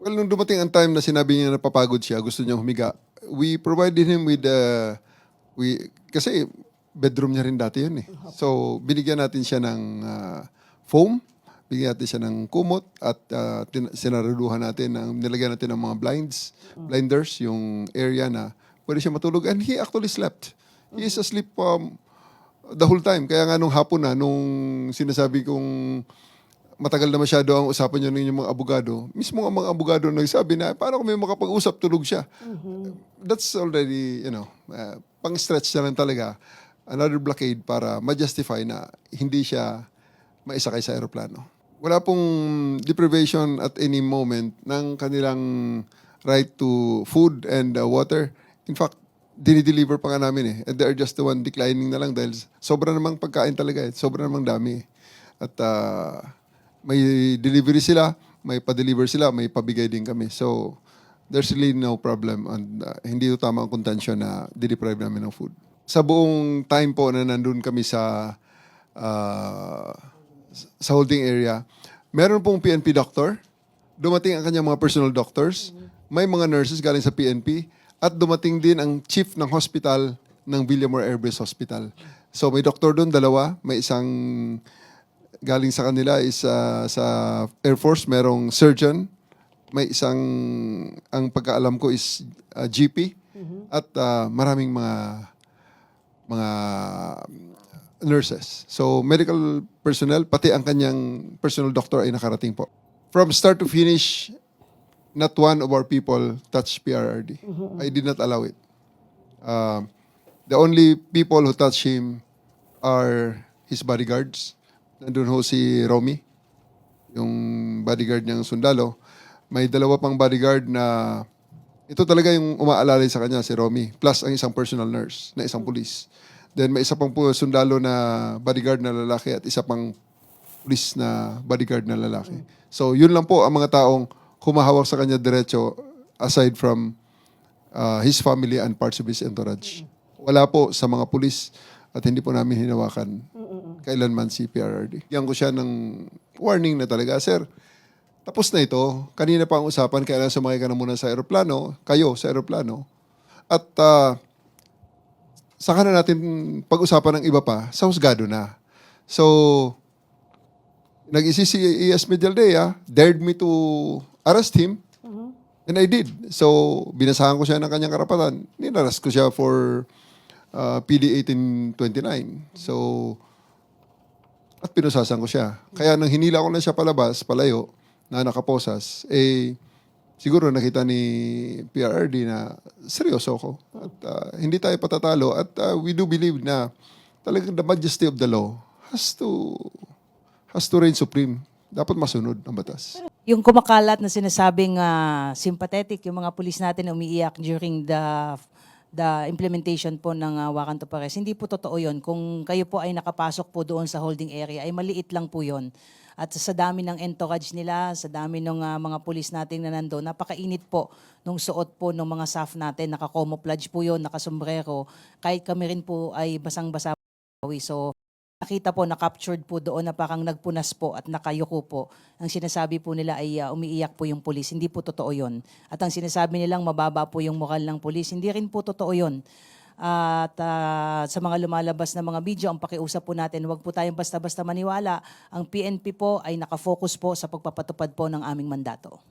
Well, nung dumating ang time na sinabi niya napapagod siya, gusto niya humiga, we provided him with, uh, we, kasi bedroom niya rin dati yun eh. So, binigyan natin siya ng uh, foam, bigyan natin siya ng kumot, at uh, sinaraduhan natin, ng, nilagyan natin ng mga blinds, blinders, yung area na pwede siya matulog. And he actually slept. He is asleep um, the whole time. Kaya nga nung hapon na, nung sinasabi kong matagal na masyado ang usapan niyo ng inyong mga abogado, mismo ang mga abogado nagsabi na, paano kami makapag-usap, tulog siya. That's already, you know, uh, pang-stretch na lang talaga. Another blockade para ma-justify na hindi siya maisakay sa aeroplano. Wala pong deprivation at any moment ng kanilang right to food and uh, water. In fact, dinideliver pa nga namin eh. And they're just the one declining na lang dahil sobra namang pagkain talaga eh. Sobra namang dami. At uh, may delivery sila, may pa-deliver sila, may pabigay din kami. So, there's really no problem. And uh, hindi ito tama ang contention na dideprive namin ng food. Sa buong time po na nandun kami sa uh, sa holding area, meron pong PNP doctor, dumating ang kanyang mga personal doctors, may mga nurses galing sa PNP, at dumating din ang chief ng hospital ng Villamor Air Base Hospital. So may doktor doon, dalawa, may isang galing sa kanila is uh, sa Air Force, merong surgeon, may isang, ang pagkaalam ko is uh, GP, at uh, maraming mga mga nurses. So medical personnel, pati ang kanyang personal doctor ay nakarating po. From start to finish, not one of our people touched PRRD. I did not allow it. Uh, the only people who touch him are his bodyguards. Nandun ho si Romy, yung bodyguard niyang sundalo. May dalawa pang bodyguard na ito talaga yung umaalalay sa kanya, si Romy. Plus ang isang personal nurse na isang police. Then may isa pang po sundalo na bodyguard na lalaki at isa pang police na bodyguard na lalaki. So yun lang po ang mga taong humahawak sa kanya diretso aside from uh, his family and parts of his entourage. Wala po sa mga pulis at hindi po namin hinawakan kailanman si PRRD. Yan ko siya ng warning na talaga, Sir, tapos na ito. Kanina pa ang usapan, kailangan sumakay ka na muna sa aeroplano, kayo sa aeroplano. At uh, saka na natin pag-usapan ng iba pa, sa husgado na. So, nag-isip si ES Medialdea, dared me to arrest him, and I did. So, binasahan ko siya ng kanyang karapatan. Ninaras ko siya for uh, PD 1829. So, at pinusasan ko siya. Kaya nang hinila ko na siya palabas, palayo, na nakaposas, eh, siguro nakita ni PRRD na seryoso ko. At uh, hindi tayo patatalo. At uh, we do believe na talagang the majesty of the law has to has to reign supreme. Dapat masunod ang batas. Yung kumakalat na sinasabing ah, sympathetic, yung mga pulis natin na umiiyak during the the implementation po ng uh, Wakan to Pares. Hindi po totoo yun. Kung kayo po ay nakapasok po doon sa holding area, ay maliit lang po yun. At sa dami ng entourage nila, sa dami ng ah, mga pulis natin na nandoon, napakainit po nung suot po ng mga staff natin. Naka-camouflage po yun, nakasombrero. Kahit kami rin po ay basang-basa So, nakita po, na-captured po doon na parang nagpunas po at nakayuko po. Ang sinasabi po nila ay uh, umiiyak po yung pulis. Hindi po totoo yon. At ang sinasabi nilang mababa po yung moral ng pulis. Hindi rin po totoo yon. At ah, sa mga lumalabas na mga video, ang pakiusap po natin, huwag po tayong basta-basta maniwala. Ang PNP po ay nakafocus po sa pagpapatupad po ng aming mandato.